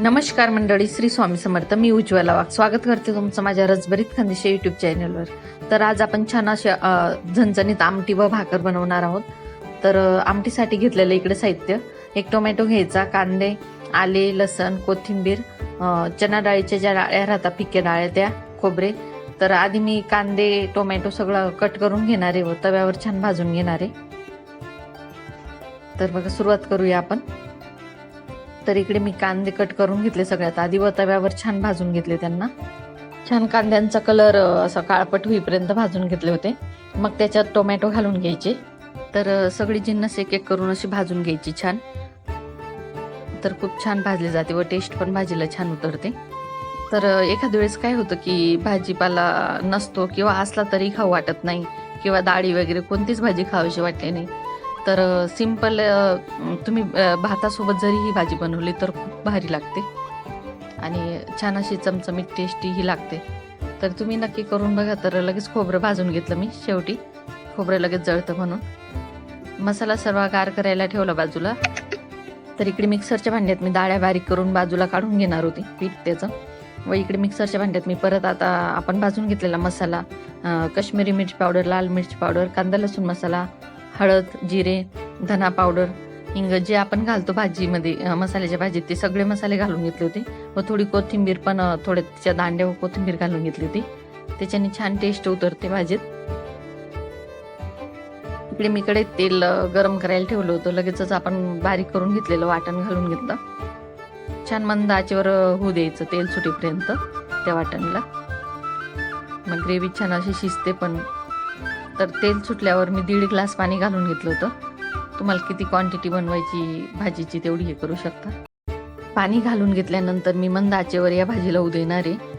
नमस्कार मंडळी श्री स्वामी समर्थ मी उज्ज्वला वाघ. स्वागत करते तुमचं माझ्या रसभरीत खानदेशी युट्यूब चॅनलवर तर आज आपण छान अशा झणझणीत आमटी व भाकर बनवणार आहोत. तर आमटीसाठी घेतलेलं इकडे साहित्य एक टोमॅटो घ्यायचा कांदे आले लसण कोथिंबीर चना डाळीच्या ज्या डाळ्या राहतात पिके डाळ्या त्या खोबरे. तर आधी मी कांदे टोमॅटो सगळं कट करून घेणार आहे व तव्यावर छान भाजून घेणार आहे. तर बघा सुरुवात करूया आपण. तर इकडे मी कांदे कट करून घेतले सगळ्यात आधी व तव्यावर छान भाजून घेतले त्यांना. छान कांद्यांचा कलर असा काळपट होईपर्यंत भाजून घेतले होते. मग त्याच्यात टोमॅटो घालून घ्यायचे. तर सगळी जिन्नस एक एक करून अशी भाजून घ्यायची छान. तर खूप छान भाजली जाते व टेस्ट पण भाजीला छान उतरते. तर एखाद्या वेळेस काय होतं की भाजीपाला नसतो किंवा असला तरी खाऊ वाटत नाही किंवा डाळी वगैरे कोणतीच भाजी खावीशी वाटली नाही. तर सिंपल तुम्ही भातासोबत जरी ही भाजी बनवली तर खूप भारी लागते. आणि छान अशी चमचमीत टेस्टी ही लागते. तर तुम्ही नक्की करून बघा तर लगेच खोबरं भाजून घेतलं मी शेवटी. खोबरं लगेच जळतं म्हणून. मसाला सर्व गार करायला ठेवला बाजूला. तर इकडे मिक्सरच्या भांड्यात मी डाळ्या बारीक करून बाजूला काढून घेणार होती पीठ त्याचं. व इकडे मिक्सरच्या भांड्यात मी परत आता आपण भाजून घेतलेला मसाला कश्मीरी मिरची पावडर लाल मिरची पावडर कांदा लसूण मसाला हळद जिरे धना पावडर हिंग जे आपण घालतो भाजीमध्ये मसाल्याच्या भाजीत ते सगळे मसाले घालून घेतले होते. व थोडी कोथिंबीर पण अ, थोड्या तिच्या दांड्या व कोथिंबीर घालून घेतली होती. त्याच्याने छान टेस्ट उतरते भाजीत. इकडे मीकडे तेल गरम करायला ठेवलं होतं. लगेचच आपण बारीक करून घेतलेलं वाटण घालून घेतलं. छान मंद आचेवर होऊ द्यायचं तेल सुटेपर्यंत त्या वाटणला. मग ग्रेव्ही छान अशी शिजते पण. तर तेल सुटल्यावर मी दीड ग्लास पाणी घालून घेतलं होतं. तुम्हाला किती क्वांटिटी बनवायची भाजीची तेवढी हे करू शकता. पाणी घालून घेतल्यानंतर मी मंद आचेवर या भाजीला होऊ देणार आहे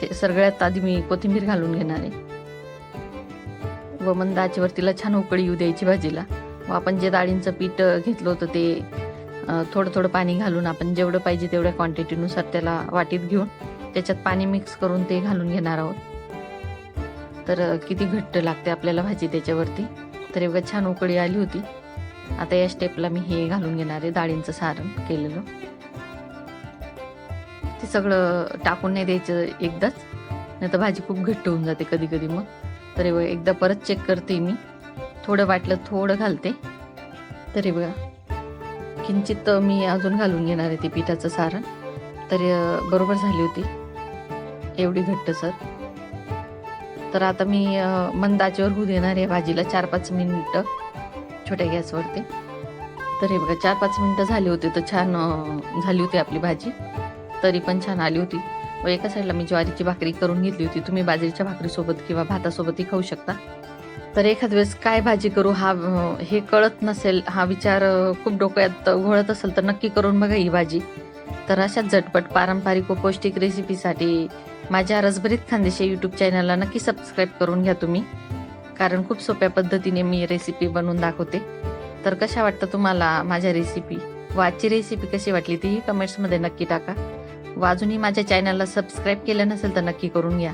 ते सगळ्यात आधी मी कोथिंबीर घालून घेणार आहे. व मंद आचेवर तिला छान उकळी येऊ द्यायची भाजीला. व आपण जे डाळींचं पीठ घेतलं होतं ते थोडं थोडं पाणी घालून आपण जेवढं पाहिजे तेवढ्या क्वांटिटीनुसार त्याला वाटीत घेऊन त्याच्यात पाणी मिक्स करून ते घालून घेणार आहोत. तर किती घट्ट लागते आपल्याला भाजी त्याच्यावरती? तर एवढं छान उकळी आली होती. आता या स्टेपला मी हे घालून घेणार आहे डाळींचं सारण केलेलं. ते सगळं टाकून नाही द्यायचं एकदाच. नाही तर भाजी खूप घट्ट होऊन जाते कधी कधी मग. तर हे बघा एकदा परत चेक करते मी. थोडं वाटलं थोडं घालते. तरी बघा. किंचित मी अजून घालून घेणार आहे ते पिठाचं सारण. तर बरोबर झाली होती. एवढी घट्ट सर. तर आता मी अ, मंद आचेवर होऊ देणार आहे भाजीला चार पाच मिनिटं छोट्या गॅसवरती. तर हे बघा चार पाच मिनिटं झाली होती तर छान झाली होती आपली भाजी. तरी पण छान आली होती. व एका साईडला मी ज्वारीची भाकरी करून घेतली होती. तुम्ही बाजरीच्या भाकरीसोबत किंवा भातासोबतही खाऊ शकता. तर एखाद वेळेस काय भाजी करू हा हे कळत नसेल हा विचार खूप डोक्यात घोळत असेल तर नक्की करून बघा ही भाजी. तर अशाच झटपट पारंपरिक व पौष्टिक रेसिपीसाठी माझ्या रसभरीत खानदेशी यूट्यूब चॅनलला नक्की सबस्क्राईब करून घ्या तुम्ही. कारण खूप सोप्या पद्धतीने मी रेसिपी बनवून दाखवते. तर कशा वाटतं तुम्हाला माझ्या रेसिपी व आजची रेसिपी कशी वाटली तीही कमेंट्समध्ये नक्की टाका. व अजूनही माझ्या चॅनलला सबस्क्राईब केलं नसेल तर नक्की करून घ्या.